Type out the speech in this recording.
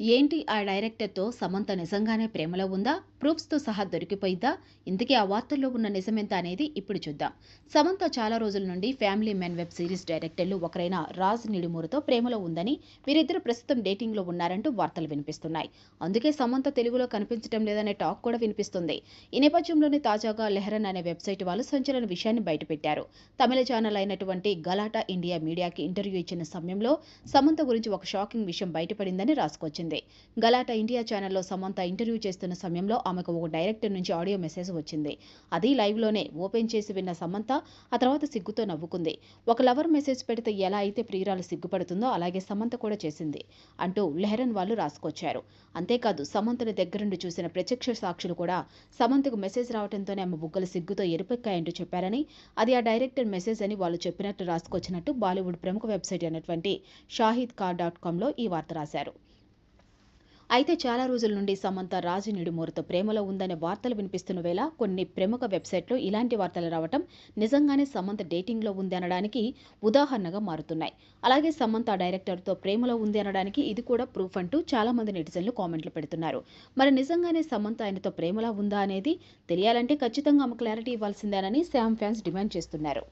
ఏంటి ఆ డైరెక్టర్తో సమంత నిజంగానే ప్రేమలో ఉందా? ప్రూఫ్స్తో సహా దొరికిపోయిందా? ఇంతకీ ఆ వార్తల్లో ఉన్న నిజమెంత అనేది ఇప్పుడు చూద్దాం. సమంత చాలా రోజుల నుండి ఫ్యామిలీ మెన్ వెబ్ సిరీస్ డైరెక్టర్లు ఒకరైన రాజ్ నిడిమూరుతో ప్రేమలో ఉందని వీరిద్దరు ప్రస్తుతం డేటింగ్లో ఉన్నారంటూ వార్తలు వినిపిస్తున్నాయి. అందుకే సమంత తెలుగులో కనిపించడం లేదనే టాక్ కూడా వినిపిస్తుంది. ఈ నేపథ్యంలోనే తాజాగా లెహరన్ అనే వెబ్సైట్ వాళ్ళు సంచలన విషయాన్ని బయటపెట్టారు. తమిళ ఛానల్ అయినటువంటి గలాటా ఇండియా మీడియాకి ఇంటర్వ్యూ ఇచ్చిన సమయంలో సమంత గురించి ఒక షాకింగ్ విషయం బయటపడిందని రాసుకొచ్చింది. గలాటా ఇండియా ఛానల్లో సమంత ఇంటర్వ్యూ చేస్తున్న సమయంలో ఆమెకు ఒక డైరెక్టర్ నుంచి ఆడియో మెసేజ్ వచ్చింది. అది లైవ్లోనే ఓపెన్ చేసి విన్న సమంత ఆ తర్వాత సిగ్గుతో నవ్వుకుంది. ఒక లవర్ మెసేజ్ పెడితే ఎలా అయితే ప్రియురాలు సిగ్గుపడుతుందో అలాగే సమంత కూడా చేసింది అంటూ లెహరన్ వాళ్ళు రాసుకొచ్చారు. అంతేకాదు సమంతని దగ్గరుండి చూసిన ప్రత్యక్ష సాక్షులు కూడా సమంతకు మెసేజ్ రావడంతోనే ఆమె బుగ్గలు సిగ్గుతో ఎరుపెక్కాయంటూ చెప్పారని అది ఆ డైరెక్టర్ మెసేజ్ అని వాళ్ళు చెప్పినట్టు రాసుకొచ్చినట్టు బాలీవుడ్ ప్రముఖ వెబ్సైట్ అయినటువంటి షాహిద్ కార్ డాట్ కామ్లో ఈ వార్త రాశారు. అయితే చాలా రోజుల నుండి సమంత రాజు నిడుమూరితో ప్రేమలో ఉందనే వార్తలు వినిపిస్తున్న వేళ కొన్ని ప్రముఖ వెబ్సైట్లు ఇలాంటి వార్తలు రావటం నిజంగానే సమంత డేటింగ్లో ఉంది అనడానికి ఉదాహరణగా మారుతున్నాయి. అలాగే సమంత డైరెక్టర్తో ప్రేమలో ఉంది అనడానికి ఇది కూడా ప్రూఫ్ అంటూ చాలామంది నెటిజన్లు కామెంట్లు పెడుతున్నారు. మరి నిజంగానే సమంత ఆయనతో ప్రేమలో ఉందా అనేది తెలియాలంటే ఖచ్చితంగా ఆమె క్లారిటీ ఇవ్వాల్సిందేనని శామ్ ఫ్యాన్స్ డిమాండ్ చేస్తున్నారు.